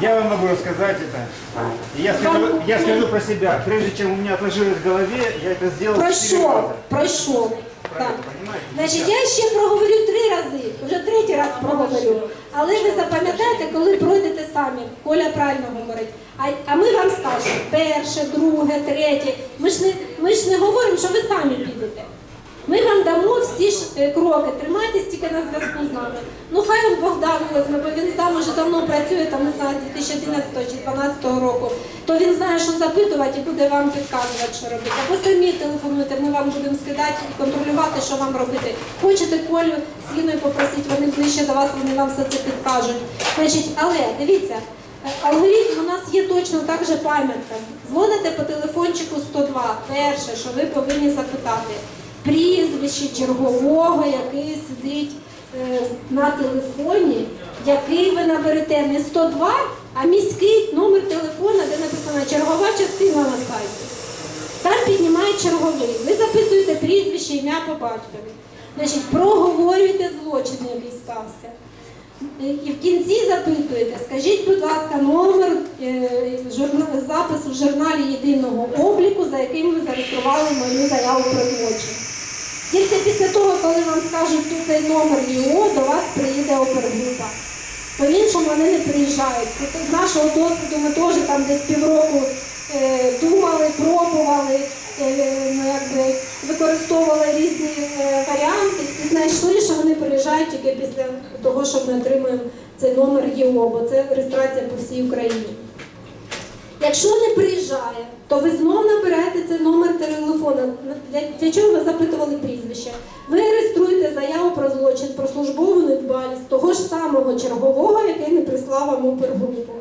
Я вам могу рассказать это. И Я скажу, я скажу про себя. Прежде чем у меня отложилось в голове, я это сделал четыре Пройшов, раза. пройшов. Так. Правильно, понимаете? Значить, я ще проговорю три рази, вже третій раз проговорю. Але ви запам'ятаєте, коли пройдете самі. Коля правильно говорить. А, а ми вам скажемо перше, друге, третє. Ми ж не ми ж не говоримо, що ви самі підете. Ми вам дамо всі ж е, кроки. Тримайтесь тільки на зв'язку з нами. Ну хай он Богдан візьме, бо він там уже давно працює, там не знаю, 2011 чи 2012 року. То він знає, що запитувати і буде вам підказувати, що робити. Або самі телефонуйте, ми вам будемо скидати і контролювати, що вам робити. Хочете Колю з Ліною попросити, вони ближче до вас, вони вам все це підкажуть. Значить, але дивіться. е, Алгоритм у нас є точно так же пам'ятка. Дзвоните по телефончику 102. Перше, що ви повинні запитати, прізвище чергового, який сидить на телефоні, який ви наберете не 102, а міський номер телефона, де написана чергова частина на сайті. Там піднімають черговий. Ви записуєте прізвище, ім'я по батькові. Значить, проговорюєте злочин, який стався. І в кінці запитуєте, скажіть, будь ласка, номер е, запису в журналі єдиного обліку, за яким ви зареєстрували мою заяву про злочин. Тільки після того, коли вам скажуть, тут цей номер ЄО, до вас приїде опергрупа. По-іншому вони не приїжджають. Це з нашого досвіду ми теж там десь півроку е, думали, пробували, е, ну, якби, використовували різні е, варіанти і знайшли, що вони приїжджають тільки після того, що ми отримуємо цей номер ЄО, бо це реєстрація по всій Україні. Якщо не приїжджає, то ви знов набираєте цей номер телефона. Для, для чого ви запитували прізвище? Ви реєструєте заяву про злочин, про службову недбалість того ж самого чергового, який не прислав вам опергрупу.